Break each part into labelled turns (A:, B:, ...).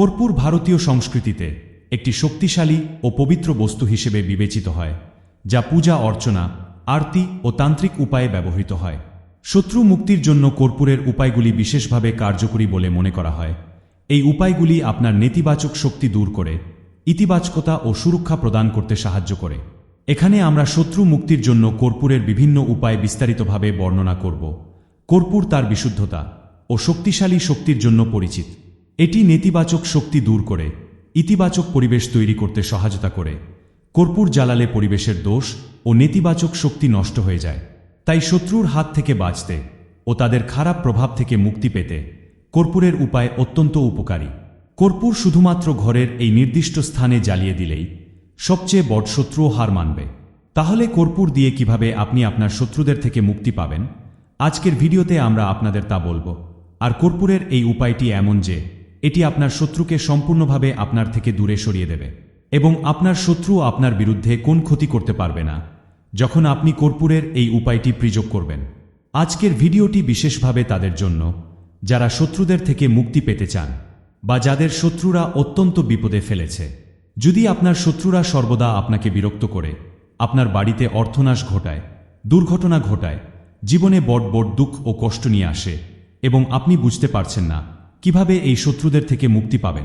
A: কর্পূর ভারতীয় সংস্কৃতিতে একটি শক্তিশালী ও পবিত্র বস্তু হিসেবে বিবেচিত হয়, যা পূজা অর্চনা, আরতি ও তান্ত্রিক উপায়ে ব্যবহৃত হয়। শত্রু মুক্তির জন্য কর্পূরের উপায়গুলি বিশেষভাবে কার্যকরী বলে মনে করা হয়। এই উপায়গুলি আপনার নেতিবাচক শক্তি দূর করে, ইতিবাচকতা ও সুরক্ষা প্রদান করতে সাহায্য করে। এখানে আমরা শত্রু মুক্তির জন্য কর্পূরের বিভিন্ন উপায় বিস্তারিতভাবে বর্ণনা করব। কর্পূর তার বিশুদ্ধতা ও শক্তিশালী শক্তির জন্য পরিচিত। এটি নেতিবাচক শক্তি দূর করে, ইতিবাচক পরিবেশ তৈরি করতে সহায়তা করে। কর্পূর জ্বালালে পরিবেশের দোষ ও নেতিবাচক শক্তি নষ্ট হয়ে যায়। তাই শত্রুর হাত থেকে বাঁচতে ও তাদের খারাপ প্রভাব থেকে মুক্তি পেতে কর্পূরের উপায় অত্যন্ত উপকারী। কর্পূর শুধুমাত্র ঘরের এই নির্দিষ্ট স্থানে জ্বালিয়ে দিলেই সবচেয়ে বড় শত্রুও হার মানবে। তাহলে কর্পূর দিয়ে কীভাবে আপনি আপনার শত্রুদের থেকে মুক্তি পাবেন? আজকের ভিডিওতে আমরা আপনাদের তা বলব। আর কর্পূরের এই উপায়টি এমন যে এটি আপনার শত্রুকে সম্পূর্ণভাবে আপনার থেকে দূরে সরিয়ে দেবে এবং আপনার শত্রু আপনার বিরুদ্ধে কোন ক্ষতি করতে পারবে না, যখন আপনি কর্পূরের এই উপায়টি প্রয়োগ করবেন। আজকের ভিডিওটি বিশেষভাবে তাদের জন্য, যারা শত্রুদের থেকে মুক্তি পেতে চান, বা যাদের শত্রুরা অত্যন্ত বিপদে ফেলেছে। যদি আপনার শত্রুরা সর্বদা আপনাকে বিরক্ত করে, আপনার বাড়িতে অর্থনাশ ঘটায়, দুর্ঘটনা ঘটায়, জীবনে বড় বড় দুঃখ ও কষ্ট নিয়ে আসে, এবং আপনি বুঝতে পারছেন না কীভাবে এই শত্রুদের থেকে মুক্তি পাবেন?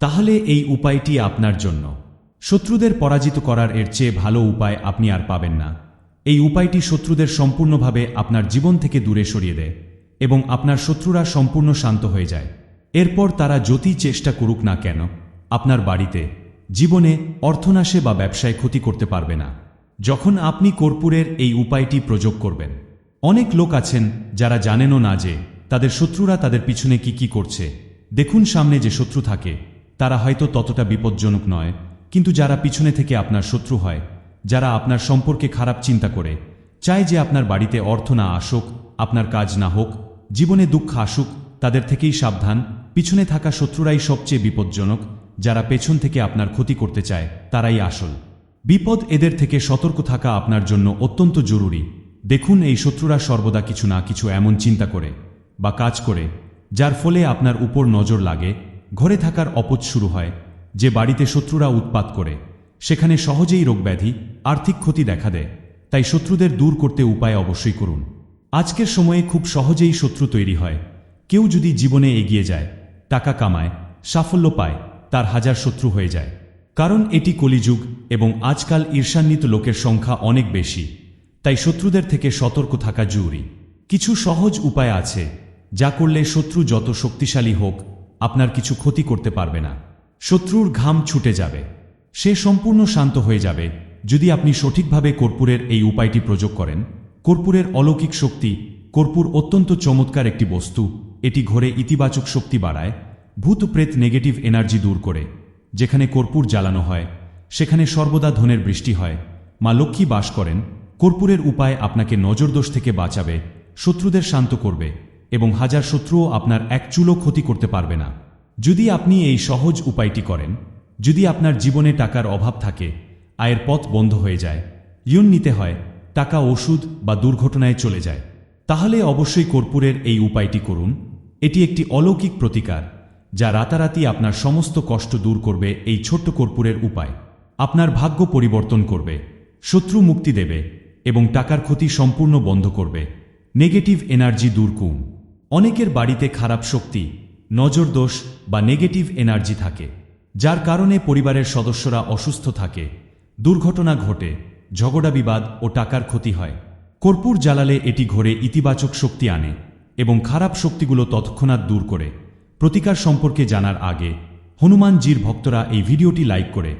A: তাহলে এই উপায়টি আপনার জন্য। শত্রুদের পরাজিত করার এর চেয়ে ভালো উপায় আপনি আর পাবেন না। এই উপায়টি শত্রুদের সম্পূর্ণভাবে আপনার জীবন থেকে দূরে সরিয়ে দেয় এবং আপনার শত্রুরা সম্পূর্ণ শান্ত হয়ে যায়। এরপর তারা যতই চেষ্টা করুক না কেন। আপনার বাড়িতে, জীবনে, অর্থনাশে বা ব্যবসায় ক্ষতি করতে পারবে না। যখন আপনি কর্পূরের এই উপায়টি প্রয়োগ করবেন, অনেক লোক আছেন যারা জানেনও না যে তাদের শত্রুরা তাদের পিছনে কি কি করছে। দেখুন সামনে যে শত্রু থাকে, তারা হয়তো ততটা বিপজ্জনক নয়, কিন্তু যারা পিছনে থেকে আপনার শত্রু হয়, যারা আপনার সম্পর্কে খারাপ চিন্তা করে চায় যে আপনার বাড়িতে অর্থ না আসুক, আপনার কাজ না হোক, জীবনে দুঃখ আসুক, তাদের থেকেই সাবধান, পিছনে থাকা শত্রুরাই সবচেয়ে বিপজ্জনক, যারা পেছন থেকে আপনার ক্ষতি করতে চায়, তারাই আসল। বিপদ এদের থেকে সতর্ক থাকা আপনার জন্য অত্যন্ত জরুরি। দেখুন এই শত্রুরা সর্বদা কিছু না কিছু এমন চিন্তা করে। বা কাজ করে, যার ফলে আপনার উপর নজর লাগে, ঘরে থাকার অপচ শুরু হয়, যে বাড়িতে শত্রুরা উৎপাত করে। সেখানে সহজেই রোগব্যাধি, আর্থিক ক্ষতি দেখা দেয়। তাই শত্রুদের দূর করতে উপায় অবশ্যই করুন। আজকের সময়ে খুব সহজেই শত্রু তৈরি হয়। কেউ যদি জীবনে এগিয়ে যায়, টাকা কামায়, সাফল্য পায়, তার হাজার শত্রু হয়ে যায়। কারণ এটি কলিযুগ এবং আজকাল ঈর্ষান্বিত লোকের সংখ্যা অনেক বেশি। তাই শত্রুদের থেকে সতর্ক থাকা জরুরি। কিছু সহজ উপায় আছে। যা করলে শত্রু যত শক্তিশালী হোক, আপনার কিছু ক্ষতি করতে পারবে না। শত্রুর ঘাম ছুটে যাবে। সে সম্পূর্ণ শান্ত হয়ে যাবে। যদি আপনি সঠিকভাবে কর্পূরের এই উপায়টি প্রয়োগ করেন, কর্পূরের অলৌকিক শক্তি কর্পূর অত্যন্ত চমৎকার একটি বস্তু। এটি ঘরে ইতিবাচক শক্তি বাড়ায় ভূত প্রেত নেগেটিভ এনার্জি দূর করে। যেখানে কর্পূর জ্বালানো হয়, সেখানে সর্বদা ধনের বৃষ্টি হয়। মা লক্ষ্মী বাস করেন, কর্পূরের উপায় আপনাকে নজরদোষ থেকে বাঁচাবে, শত্রুদের শান্ত করবে। এবং হাজার শত্রুও আপনার এক চুলো ক্ষতি করতে পারবে না। যদি আপনি এই সহজ উপায়টি করেন, যদি আপনার জীবনে টাকার অভাব থাকে, আয়ের পথ বন্ধ হয়ে যায়, ইউন নিতে হয়, টাকা ওষুধ বা দুর্ঘটনায় চলে যায়, তাহলে অবশ্যই কর্পূরের এই উপায়টি করুন। এটি একটি অলৌকিক প্রতিকার, যা রাতারাতি আপনার সমস্ত কষ্ট দূর করবে এই ছোট্ট কর্পূরের উপায়। আপনার ভাগ্য পরিবর্তন করবে, শত্রু মুক্তি দেবে এবং টাকার ক্ষতি সম্পূর্ণ বন্ধ করবে। নেগেটিভ এনার্জি দূর করুন। অনেকের বাড়িতে খারাপ শক্তি, নজরদোষ বা নেগেটিভ এনার্জি থাকে, যার কারণে পরিবারের সদস্যরা অসুস্থ থাকে, দুর্ঘটনা ঘটে, ঝগড়া বিবাদ ও টাকার ক্ষতি হয়। কর্পূর জ্বালালে এটি ঘরে ইতিবাচক শক্তি আনে এবং খারাপ শক্তিগুলো তৎক্ষণাৎ দূর করে। প্রতিকার সম্পর্কে জানার আগে হনুমানজির ভক্তরা এই ভিডিওটি লাইক করে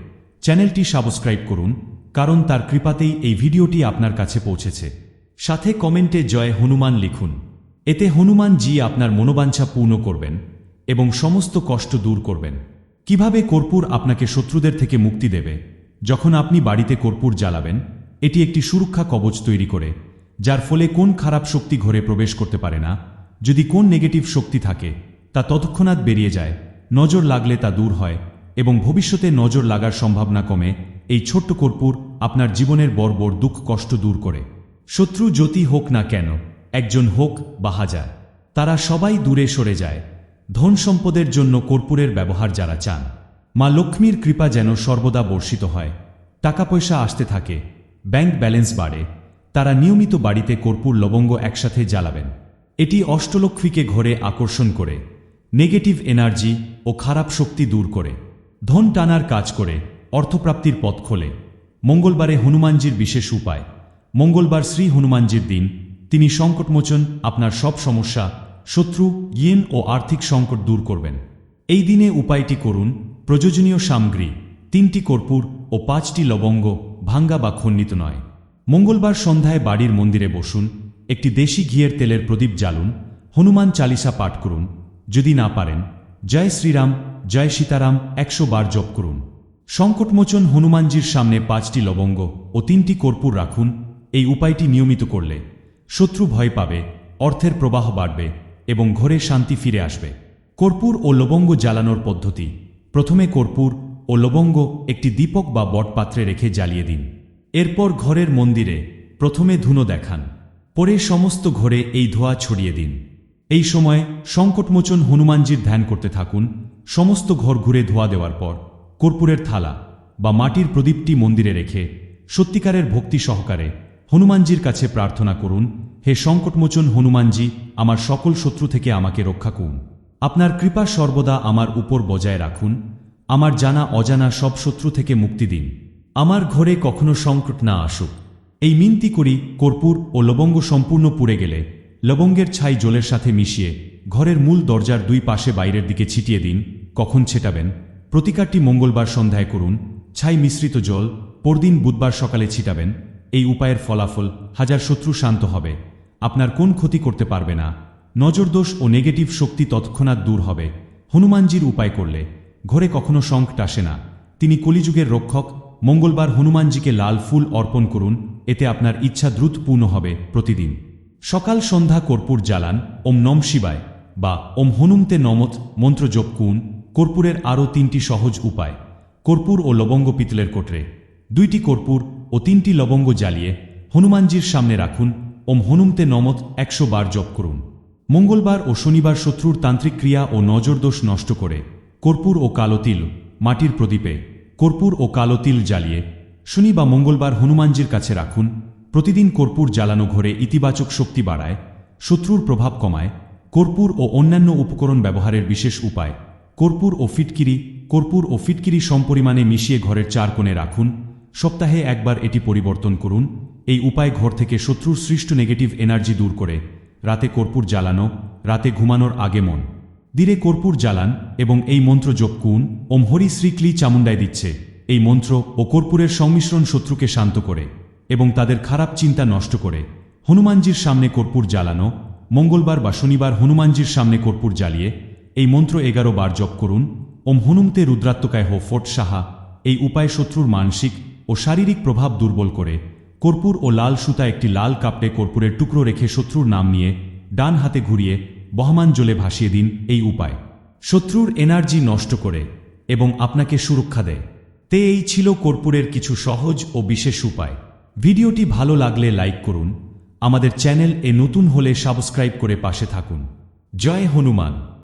A: চ্যানেলটি সাবস্ক্রাইব করুন, কারণ তার কৃপাতেই এই ভিডিওটি আপনার কাছে পৌঁছেছে। সাথে কমেন্টে জয় হনুমান লিখুন। এতে হনুমান হনুমানজি আপনার মনোবাঞ্ছা পূর্ণ করবেন এবং সমস্ত কষ্ট দূর করবেন। কীভাবে কর্পূর আপনাকে শত্রুদের থেকে মুক্তি দেবে? যখন আপনি বাড়িতে কর্পূর জ্বালাবেন, এটি একটি সুরক্ষা কবচ তৈরি করে, যার ফলে কোন খারাপ শক্তি ঘরে প্রবেশ করতে পারে না, যদি কোন নেগেটিভ শক্তি থাকে, তা তৎক্ষণাৎ বেরিয়ে যায়, নজর লাগলে তা দূর হয় এবং ভবিষ্যতে নজর লাগার সম্ভাবনা কমে, এই ছোট্ট কর্পূর আপনার জীবনের বড় দুঃখ কষ্ট দূর করে। শত্রু জ্যোতি হোক না কেন একজন হোক বা হাজার, তারা সবাই দূরে সরে যায়। ধন সম্পদের জন্য কর্পূরের ব্যবহার যারা চান। মা লক্ষ্মীর কৃপা যেন সর্বদা বর্ষিত হয়। টাকা পয়সা আসতে থাকে, ব্যাংক ব্যালেন্স বাড়ে, তারা নিয়মিত বাড়িতে কর্পূর লবঙ্গ একসাথে জ্বালাবেন। এটি অষ্টলক্ষ্মীকে ঘরে আকর্ষণ করে, নেগেটিভ এনার্জি ও খারাপ শক্তি দূর করে। ধন টানার কাজ করে, অর্থপ্রাপ্তির পথ খোলে। মঙ্গলবারে হনুমানজির বিশেষ উপায়, মঙ্গলবার শ্রী হনুমানজির দিন তিনি সংকটমোচন, আপনার সব সমস্যা, শত্রু ইয়েন ও আর্থিক সংকট দূর করবেন। এই দিনে উপায়টি করুন, প্রয়োজনীয় সামগ্রী, তিনটি কর্পূর ও পাঁচটি লবঙ্গ ভাঙ্গা বা খণ্ডিত নয়। মঙ্গলবার সন্ধ্যায় বাড়ির মন্দিরে বসুন, একটি দেশি ঘিয়ের তেলের প্রদীপ জ্বালুন, হনুমান চালিসা পাঠ করুন, যদি না পারেন, জয় শ্রীরাম, জয় সীতারাম একশো বার জপ করুন। সংকটমোচন হনুমানজির সামনে পাঁচটি লবঙ্গ ও তিনটি কর্পূর রাখুন, এই উপায়টি নিয়মিত করলে। শত্রু ভয় পাবে, অর্থের প্রবাহ বাড়বে এবং ঘরে শান্তি ফিরে আসবে। কর্পূর ও লবঙ্গ জ্বালানোর পদ্ধতি। প্রথমে কর্পূর ও লবঙ্গ একটি দীপক বা বটপাত্রে রেখে জ্বালিয়ে দিন। এরপর ঘরের মন্দিরে প্রথমে ধুনো দেখান। পরে সমস্ত ঘরে এই ধোঁয়া ছড়িয়ে দিন। এই সময় সংকটমোচন হনুমানজির ধ্যান করতে থাকুন। সমস্ত ঘর ঘুরে ধোয়া দেওয়ার পর কর্পূরের থালা বা মাটির প্রদীপটি মন্দিরে রেখে সত্যিকারের ভক্তি সহকারে হনুমানজির কাছে প্রার্থনা করুন, হে সংকটমোচন হনুমানজি, আমার সকল শত্রু থেকে আমাকে রক্ষা করুন। আপনার কৃপা সর্বদা আমার উপর বজায় রাখুন। আমার জানা অজানা সব শত্রু থেকে মুক্তি দিন। আমার ঘরে কখনো সংকট না আসুক। এই মিনতি করি, কর্পূর ও লবঙ্গ সম্পূর্ণ পুড়ে গেলে। লবঙ্গের ছাই জলের সাথে মিশিয়ে, ঘরের মূল দরজার দুই পাশে বাইরের দিকে ছিটিয়ে দিন। কখন ছেটাবেন? প্রতিকারটি মঙ্গলবার সন্ধ্যায় করুন। ছাই মিশ্রিত জল, পরদিন বুধবার সকালে ছিটাবেন। এই উপায়ের ফলাফল হাজার শত্রু শান্ত হবে। আপনার কোন ক্ষতি করতে পারবে না। নজরদোষ ও নেগেটিভ শক্তি তৎক্ষণাৎ দূর হবে। হনুমানজির উপায় করলে। ঘরে কখনো সংকট আসে না। তিনি কলিযুগের রক্ষক। মঙ্গলবার হনুমানজিকে লাল ফুল অর্পণ করুন। এতে আপনার ইচ্ছা দ্রুত পূর্ণ হবে প্রতিদিন। সকাল সন্ধ্যা কর্পূর জ্বালান, ওম নম শিবায়, বা ওম হনুমতে নমত মন্ত্র জপ কুন কর্পূরের আরও তিনটি সহজ উপায়। কর্পূর ও লবঙ্গ পিতলের কোটরে। দুইটি কর্পূর ও তিনটি লবঙ্গ জ্বালিয়ে হনুমানজির সামনে রাখুন ওম হনুমতে নমত একশো বার জপ করুন। মঙ্গলবার ও শনিবার শত্রুর তান্ত্রিক ক্রিয়া ও নজরদোষ নষ্ট করে কর্পূর ও কালো তিল মাটির প্রদীপে কর্পূর ও কালো তিল জ্বালিয়ে শনি বা মঙ্গলবার হনুমানজির কাছে রাখুন। প্রতিদিন কর্পূর জ্বালানো ঘরে ইতিবাচক শক্তি বাড়ায়, শত্রুর প্রভাব কমায়, কর্পূর ও অন্যান্য উপকরণ ব্যবহারের বিশেষ উপায়। কর্পূর ও ফিটকিরি, কর্পূর ও ফিটকিরি সমপরিমাণে মিশিয়ে ঘরের চার কোণে রাখুন। সপ্তাহে একবার এটি পরিবর্তন করুন। এই উপায় ঘর থেকে শত্রুর সৃষ্ট নেগেটিভ এনার্জি দূর করে। রাতে কর্পূর জ্বালানো, রাতে ঘুমানোর আগে মন। দিরে কর্পূর জ্বালান এবং এই মন্ত্র জপ কুন ওম হরি শ্রীক্লি চামুন্ডায় দিচ্ছে। এই মন্ত্র ও কর্পূরের সংমিশ্রণ শত্রুকে শান্ত করে এবং তাদের খারাপ চিন্তা নষ্ট করে। হনুমানজির সামনে কর্পূর জ্বালানো, মঙ্গলবার বা শনিবার হনুমানজির সামনে কর্পূর জ্বালিয়ে এই মন্ত্র এগারো বার জপ করুন। ওম হনুমতে রুদ্রাত্মকায় হো ফোট সাহা। এই উপায় শত্রুর মানসিক শারীরিক প্রভাব দুর্বল করে, কর্পূর ও লাল সুতা একটি লাল কাপড়ে কর্পূরের টুকরো রেখে শত্রুর নাম নিয়ে ডান হাতে ঘুরিয়ে বহমান জলে ভাসিয়ে দিন এই উপায়। শত্রুর এনার্জি নষ্ট করে এবং আপনাকে সুরক্ষা দেয়। তে এই ছিল কর্পূরের কিছু সহজ ও বিশেষ উপায়। ভিডিওটি ভালো লাগলে লাইক করুন। আমাদের চ্যানেল এ নতুন হলে সাবস্ক্রাইব করে পাশে থাকুন। জয় হনুমান।